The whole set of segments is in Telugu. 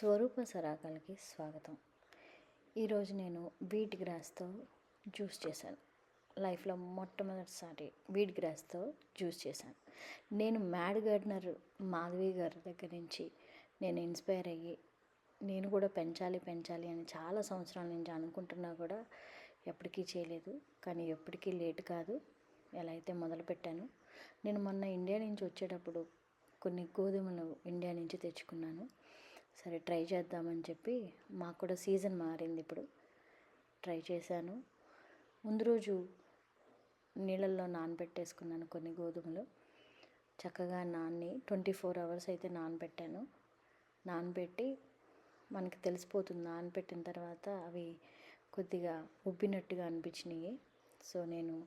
స్వరూప సరాగాలకి స్వాగతం. ఈరోజు నేను వీట్ గ్రాస్తో జ్యూస్ చేశాను. లైఫ్లో మొట్టమొదటిసారి వీట్ గ్రాస్తో జ్యూస్ చేశాను. నేను మ్యాడ్ గార్డనర్ మాధవి గారి దగ్గర నుంచి నేను ఇన్స్పైర్ అయ్యి నేను కూడా పెంచాలి పెంచాలి అని చాలా సంవత్సరాల నుంచి అనుకుంటున్నా కూడా ఎప్పటికీ చేయలేదు. కానీ ఎప్పటికీ లేట్ కాదు. ఎలా అయితే మొదలుపెట్టాను నేను మొన్న ఇండియా నుంచి వచ్చేటప్పుడు కొన్ని గోధుమలు ఇండియా నుంచి తెచ్చుకున్నాను. సరే ట్రై చేద్దామని చెప్పి మాకు కూడా సీజన్ మారింది ఇప్పుడు. ట్రై చేశాను. ముందు రోజు నీళ్ళల్లో నానబెట్టేసుకున్నాను కొన్ని గోధుమలు. చక్కగా నాన్ని ట్వంటీ ఫోర్ అవర్స్ అయితే నానబెట్టాను. నానబెట్టి మనకి తెలిసిపోతుంది నానబెట్టిన తర్వాత అవి కొద్దిగా ఉబ్బినట్టుగా అనిపించినాయి. సో నేను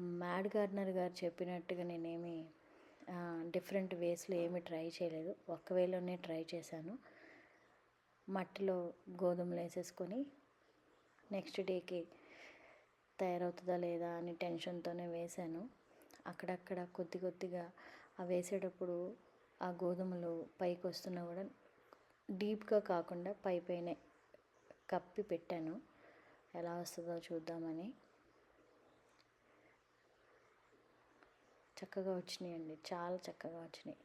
మ్యాడ్ గార్డనర్ గారు చెప్పినట్టుగా నేనేమి డిఫరెంట్ వేస్లో ఏమి ట్రై చేయలేదు. ఒక్క వేలోనే ట్రై చేశాను. మట్టిలో గోధుమలు వేసేసుకొని నెక్స్ట్ డేకి తయారవుతుందా లేదా అని టెన్షన్తోనే వేశాను. అక్కడక్కడ కొద్ది కొద్దిగా ఆ వేసేటప్పుడు ఆ గోధుమలు పైకి వస్తున్నా కూడా డీప్గా కాకుండా పై పైన కప్పి పెట్టాను. ఎలా వస్తుందో చూద్దామని. చక్కగా వచ్చినాయి అండి చాలా చక్కగా వచ్చినాయి.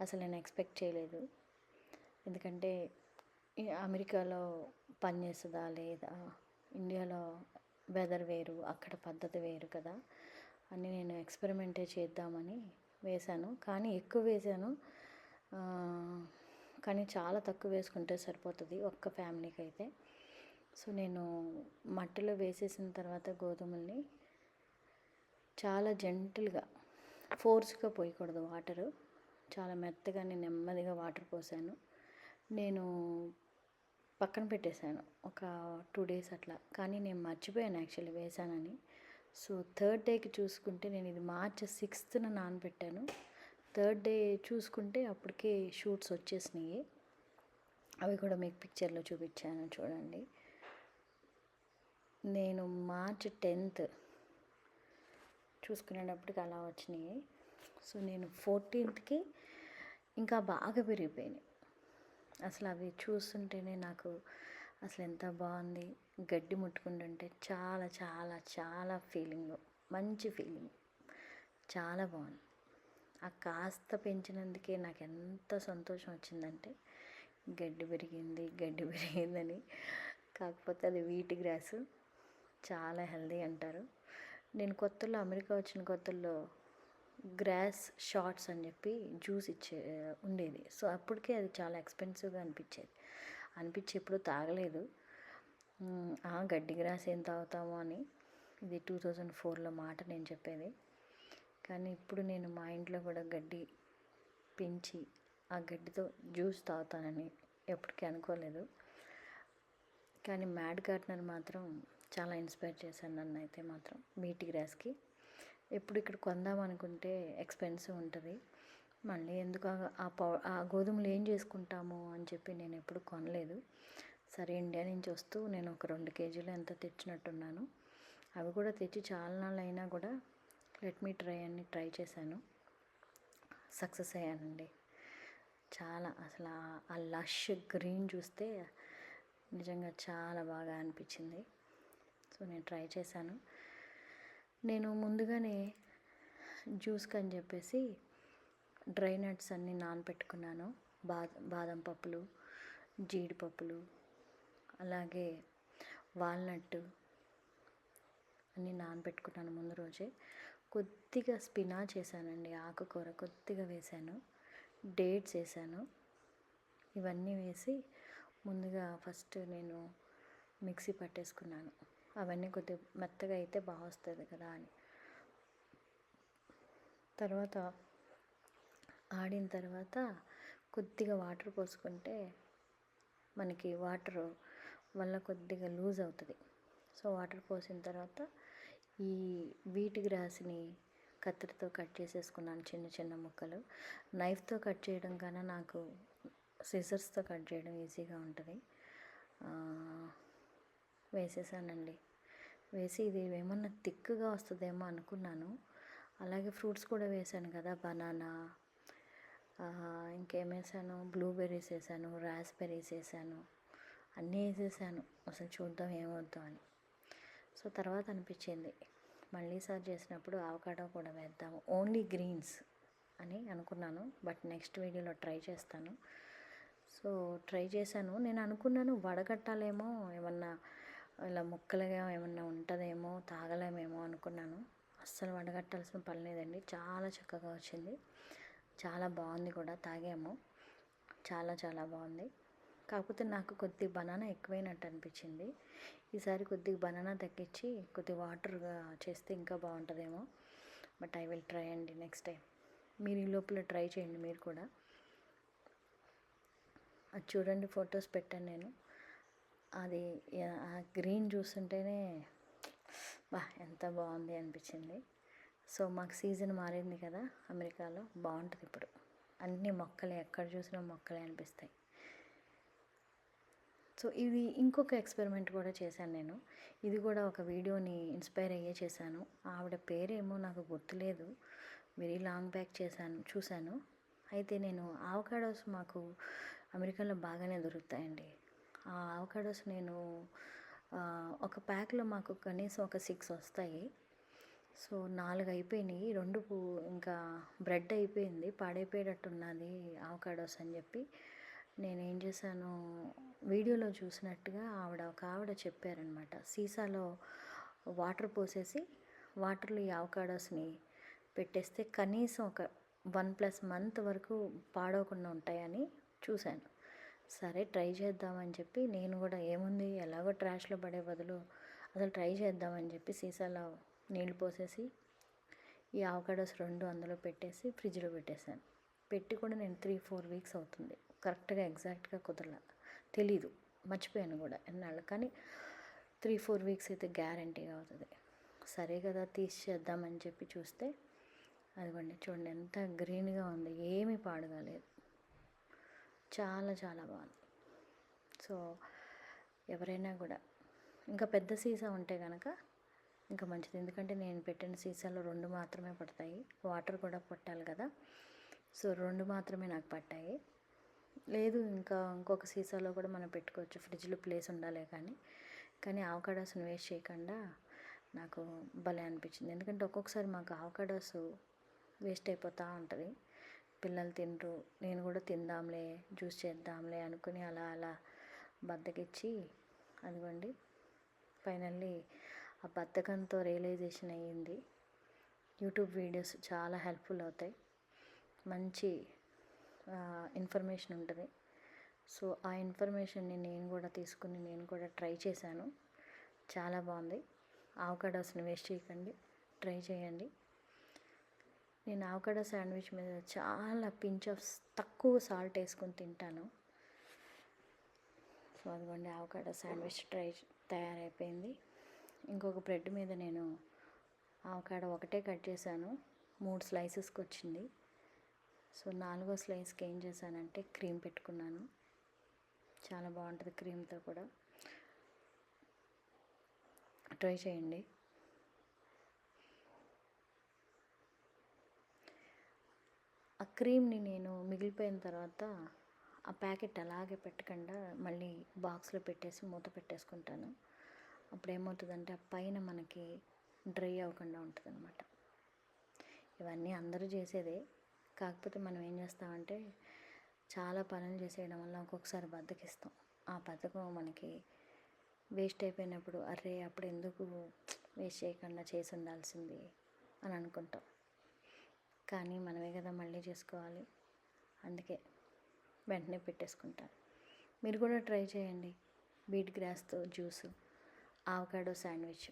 అసలు నేను ఎక్స్పెక్ట్ చేయలేదు. ఎందుకంటే అమెరికాలో పని చేస్తుందా లేదా? ఇండియాలో వెదర్ వేరు అక్కడ పద్ధతి వేరు కదా. అని నేను ఎక్స్పెరిమెంటే చేద్దామని వేశాను. కానీ ఎక్కువ వేశాను. కానీ చాలా తక్కువ వేసుకుంటే సరిపోతుంది ఒక్క ఫ్యామిలీకి అయితే సో నేను మట్టిలో వేసేసిన తర్వాత గోధుమల్ని చాలా జెంటిల్గా ఫోర్స్గా పోయకూడదు వాటరు చాలా మెత్తగానే నెమ్మదిగా వాటర్ పోసాను. నేను పక్కన పెట్టేశాను. ఒక టూ డేస్ అట్లా. కానీ నేను మర్చిపోయాను యాక్చువల్లీ వేసానని సో థర్డ్ డేకి చూసుకుంటే నేను ఇది మార్చ్ సిక్స్త్న నానబెట్టాను. థర్డ్ డే చూసుకుంటే అప్పటికే షూట్స్ వచ్చేసినాయి. అవి కూడా మీకు పిక్చర్లో చూపించాను చూడండి. నేను మార్చ్ టెన్త్ చూసుకునేటప్పటికి అలా వచ్చినాయి. సో నేను ఫోర్టీన్త్కి ఇంకా బాగా పెరిగిపోయినాయి. అసలు అవి చూస్తుంటేనే నాకు అసలు ఎంత బాగుంది. గడ్డి ముట్టుకుంటుంటే చాలా చాలా చాలా ఫీలింగ్. మంచి ఫీలింగ్. చాలా బాగుంది. ఆ కాస్త పెంచినందుకే నాకు ఎంత సంతోషం వచ్చిందంటే గడ్డి పెరిగింది గడ్డి పెరిగిందని. కాకపోతే అది వీటి గ్రాసు. చాలా హెల్దీ అంటారు. నేను కొత్తలో అమెరికా వచ్చిన కొత్తల్లో గ్రాస్ షార్ట్స్ అని చెప్పి జ్యూస్ ఇచ్చే ఉండేది. సో అప్పటికే అది చాలా ఎక్స్పెన్సివ్గా అనిపించేది. అనిపించి ఎప్పుడు తాగలేదు. గడ్డి గ్రాస్ ఏం తాగుతామో అని ఇది టూ థౌజండ్ ఫోర్లో మాట నేను చెప్పేది. కానీ ఇప్పుడు నేను మా ఇంట్లో కూడా గడ్డి పెంచి ఆ గడ్డితో జ్యూస్ తాగుతానని ఎప్పటికీ అనుకోలేదు. కానీ మ్యాడ్ గార్డనర్ మాత్రం చాలా ఇన్స్పైర్ చేశాను నన్ను అయితే మాత్రం మీటి గ్రాస్కి. ఎప్పుడు ఇక్కడ కొందాం అనుకుంటే ఎక్స్పెన్సివ్ ఉంటుంది. మళ్ళీ ఎందుకు ఆ పౌ ఆ గోధుమలు ఏం చేసుకుంటాము అని చెప్పి నేను ఎప్పుడు కొనలేదు. సరే ఇండియా నుంచి వస్తూ నేను ఒక రెండు కేజీలు ఎంత తెచ్చినట్టున్నాను. అవి కూడా తెచ్చి చాలా నాళ్ళు అయినా కూడా లెట్ మీ ట్రై అని ట్రై చేశాను. సక్సెస్ అయ్యానండి. చాలా అసలు ఆ లష్ గ్రీన్ చూస్తే నిజంగా చాలా బాగా అనిపించింది. సో నేను ట్రై చేశాను. నేను ముందుగానే జ్యూస్కి అని చెప్పేసి డ్రై నట్స్ అన్నీ నానపెట్టుకున్నాను. బా బాదం పప్పులు జీడిపప్పులు అలాగే వాల్నట్ అన్నీ నానబెట్టుకున్నాను ముందు రోజే. కొద్దిగా స్పినాచ్ వేసానండి ఆకుకూర కొద్దిగా వేసాను డేట్స్ వేసాను. ఇవన్నీ వేసి ముందుగా ఫస్ట్ నేను మిక్సీ పట్టేసుకున్నాను. అవన్నీ కొద్దిగా మెత్తగా అయితే బాగా వస్తుంది కదా అని. తర్వాత ఆడిన తర్వాత కొద్దిగా వాటర్ పోసుకుంటే మనకి వాటర్ వల్ల కొద్దిగా లూజ్ అవుతుంది. సో వాటర్ పోసిన తర్వాత ఈ వీటి గ్రాస్ని కత్తిరితో కట్ చేసేసుకున్నాను చిన్న చిన్న ముక్కలు. నైఫ్తో కట్ చేయడం కన్నా నాకు సిజర్స్తో కట్ చేయడం ఈజీగా ఉంటుంది. వేసేసానండి. వేసి ఇది ఏమన్నా థిక్గా వస్తుందేమో అనుకున్నాను. అలాగే ఫ్రూట్స్ కూడా వేసాను కదా బనానా ఇంకేమేసాను? బ్లూబెర్రీస్ వేసాను రాస్బెర్రీస్ వేసాను అన్నీ వేసేసాను. అసలు చూద్దాం ఏమవుద్దాం అని. సో తర్వాత అనిపించింది. మళ్ళీ సార్ చేసినప్పుడు ఆవకాడో కూడా వేద్దాము. ఓన్లీ గ్రీన్స్ అని అనుకున్నాను. బట్ నెక్స్ట్ వీడియోలో ట్రై చేస్తాను. సో ట్రై చేశాను. నేను అనుకున్నాను వడగట్టాలేమో ఏమన్నా ఇలా ముక్కలుగా ఏమన్నా ఉంటుందేమో తాగలేమేమో అనుకున్నాను. అస్సలు వడగట్టాల్సిన పని లేదండి. చాలా చక్కగా వచ్చింది. చాలా బాగుంది కూడా తాగాము. చాలా చాలా బాగుంది. కాకపోతే నాకు కొద్ది బనానా ఎక్కువైనట్టు అనిపించింది. ఈసారి కొద్దిగా బనానా తగ్గించి కొద్ది వాటర్గా చేస్తే ఇంకా బాగుంటుందేమో. బట్ ఐ విల్ ట్రై అండి నెక్స్ట్ టైం. మీరు ఈ లోపల ట్రై చేయండి మీరు కూడా. అది చూడండి ఫొటోస్ పెట్టాను నేను. అది ఆ గ్రీన్ చూస్తుంటేనే బా ఎంత బాగుంది అనిపించింది. సో మాకు సీజన్ మారింది కదా అమెరికాలో బాగుంటుంది ఇప్పుడు. అన్ని మొక్కలే ఎక్కడ చూసినా మొక్కలే అనిపిస్తాయి. సో ఇది ఇంకొక ఎక్స్పెరిమెంట్ కూడా చేశాను నేను. ఇది కూడా ఒక వీడియోని ఇన్స్పైర్ అయ్యే చేశాను. ఆవిడ పేరేమో నాకు గుర్తులేదు. వెరీ లాంగ్ బ్యాక్ చేశాను చూశాను. అయితే నేను ఆవకాడోస్ మాకు అమెరికాలో బాగానే దొరుకుతాయండి. ఆ ఆవకాడోస్ నేను ఒక ప్యాక్లో మాకు కనీసం ఒక సిక్స్ వస్తాయి. సో నాలుగు అయిపోయినాయి. రెండు ఇంకా బ్రెడ్ అయిపోయింది. పాడైపోయేటట్టున్నది ఆవకాడోస్ అని చెప్పి. నేను ఏం చేశాను వీడియోలో చూసినట్టుగా ఆవిడ ఒక ఆవిడ చెప్పారనమాట సీసాలో వాటర్ పోసేసి వాటర్లో ఈ అవకాడోస్ని పెట్టేస్తే కనీసం ఒక వన్ ప్లస్ మంత్ వరకు పాడవకుండా ఉంటాయని చూశాను. సరే ట్రై చేద్దామని చెప్పి నేను కూడా ఏముంది ఎలాగో ట్రాష్లో పడే బదులు అసలు ట్రై చేద్దామని చెప్పి సీసాలో నీళ్ళు పోసేసి ఈ అవకాడోస్ రెండు అందులో పెట్టేసి ఫ్రిడ్జ్లో పెట్టేశాను. పెట్టి కూడా నేను త్రీ ఫోర్ వీక్స్ అవుతుంది. కరెక్ట్గా ఎగ్జాక్ట్గా కుదరల. తెలీదు. మర్చిపోయాను కూడా ఎన్నాళ్ళు. కానీ త్రీ ఫోర్ వీక్స్ అయితే గ్యారంటీగా అవుతుంది. సరే కదా తీసి చేద్దామని చెప్పి చూస్తే అదిగోండి చూడండి ఎంత గ్రీన్గా ఉంది. ఏమీ పాడుగాలేదు చాలా చాలా బాగుంది. సో ఎవరైనా కూడా ఇంకా పెద్ద సీసా ఉంటే కనుక ఇంకా మంచిది. ఎందుకంటే నేను పెట్టిన సీసాలో రెండు మాత్రమే పడతాయి. వాటర్ కూడా పట్టాలి కదా. సో రెండు మాత్రమే నాకు పట్టాయి. లేదు ఇంకా ఇంకొక సీసాలో కూడా మనం పెట్టుకోవచ్చు. ఫ్రిడ్జ్లో ప్లేస్ ఉండాలి కానీ. కానీ ఆవకాడోస్ని వేస్ట్ చేయకుండా నాకు భలే అనిపించింది. ఎందుకంటే ఒక్కొక్కసారి మాకు ఆవకాడోస్ వేస్ట్ అయిపోతూ ఉంటుంది. పిల్లలు తినరు. నేను కూడా తిందాంలే జ్యూస్ చేద్దాంలే అనుకుని అలా అలా బద్దకిచ్చి అదిగోండి ఫైనల్లీ ఆ బద్ధకంతో రియలైజేషన్ అయ్యింది. యూట్యూబ్ వీడియోస్ చాలా హెల్ప్ఫుల్ అవుతాయి. మంచి ఇన్ఫర్మేషన్ ఉంటుంది. సో ఆ ఇన్ఫర్మేషన్ని నేను కూడా తీసుకుని నేను కూడా ట్రై చేశాను. చాలా బాగుంది. ఆవకాడోస్ని వేస్ట్ చేయకండి. ట్రై చేయండి. నేను ఆవకాడ శాండ్విచ్ మీద చాలా పించ్ ఆఫ్ తక్కువ సాల్ట్ వేసుకొని తింటాను. సో అదిగోండి ఆవకాడ శాండ్విచ్ ట్రై తయారైపోయింది. ఇంకొక బ్రెడ్ మీద నేను ఆవకాడ ఒకటే కట్ చేశాను. మూడు స్లైసెస్కి వచ్చింది. సో నాలుగో స్లైస్కి ఏం చేశానంటే క్రీమ్ పెట్టుకున్నాను. చాలా బాగుంటుంది క్రీమ్తో కూడా. ట్రై చేయండి. ఆ క్రీమ్ని నేను మిగిలిపోయిన తర్వాత ఆ ప్యాకెట్ అలాగే పెట్టకుండా మళ్ళీ బాక్స్లో పెట్టేసి మూత పెట్టేసుకుంటాను. అప్పుడు ఏమవుతుందంటే ఆ పైన మనకి డ్రై అవ్వకుండా ఉంటుంది అనమాట ఇవన్నీ అందరూ చేసేదే. కాకపోతే మనం ఏం చేస్తామంటే చాలా పనులు చేసేయడం వల్ల ఒక్కొక్కసారి బద్దకిస్తాం. ఆ బద్దకం మనకి వేస్ట్ అయిపోయినప్పుడు అరే అప్పుడు ఎందుకు వేస్ట్ చేయకుండా చేసి ఉండాల్సింది అని అనుకుంటాం. కానీ మనమే కదా మళ్ళీ చేసుకోవాలి. అందుకే వెంటనే పెట్టేసుకుంటాను మీరు కూడా ట్రై చేయండి. బీట్ గ్రాస్తో జ్యూసు ఆవకాడో శాండ్విచ్.